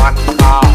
วันข้าว